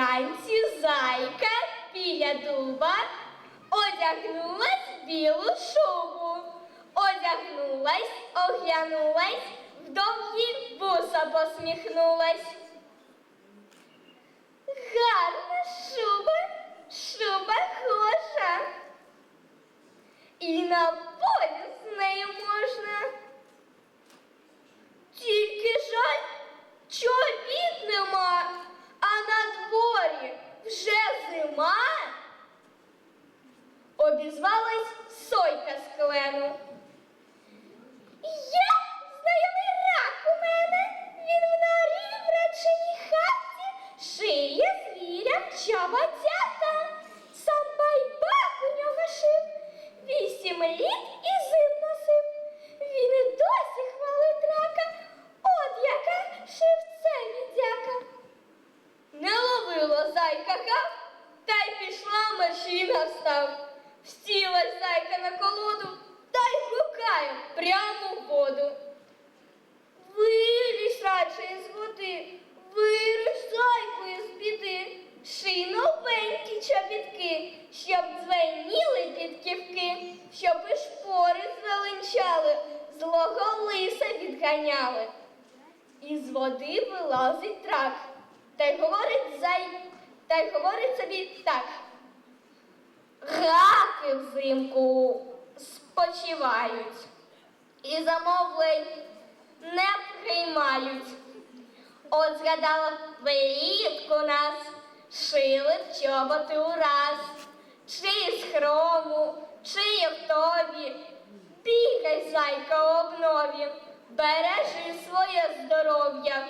Вранці зайка біля дуба одягнулась в білу шубу. Одягнулась, оглянулась, в довгі вуса посміхнулась. Гарна шуба, шуба хороша. І на полі з нею можна. Тільки жаль, чобіт нема, а на дворі зима. Обізвалась сойка з клену. Я знайомий рак у мене, він в норі в реченій хаті, шиє звірям чоботята, машина встав. Зайка на колоду та й гукає прямо в воду. Вилізь радше із води, вируш зайку із біди, ший новенькі чобітки, щоб дзвеніли підківки, щоб і шпори звеленчали, злого лиса відганяли. Із води вилазить рак, та й говорить зай, та й говорить собі так. Взимку спочивають і замовлень не приймають. От згадала влітку нас, шили б чоботи ураз, чи з хрому, чи в тобі. Бігай, зайка, обнові, бережи своє здоров'я.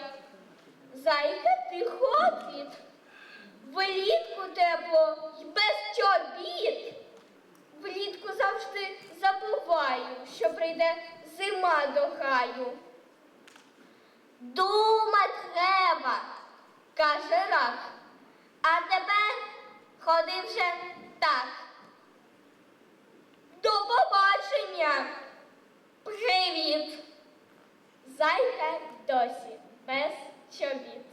Зайка тихопліт, влітку тепло й без чобіт. Влітку завжди забуваю, що прийде зима до хаю. Думать треба, каже рак, а тепер ходи вже так. До побачення. Привіт. Зайка досі без чобіт.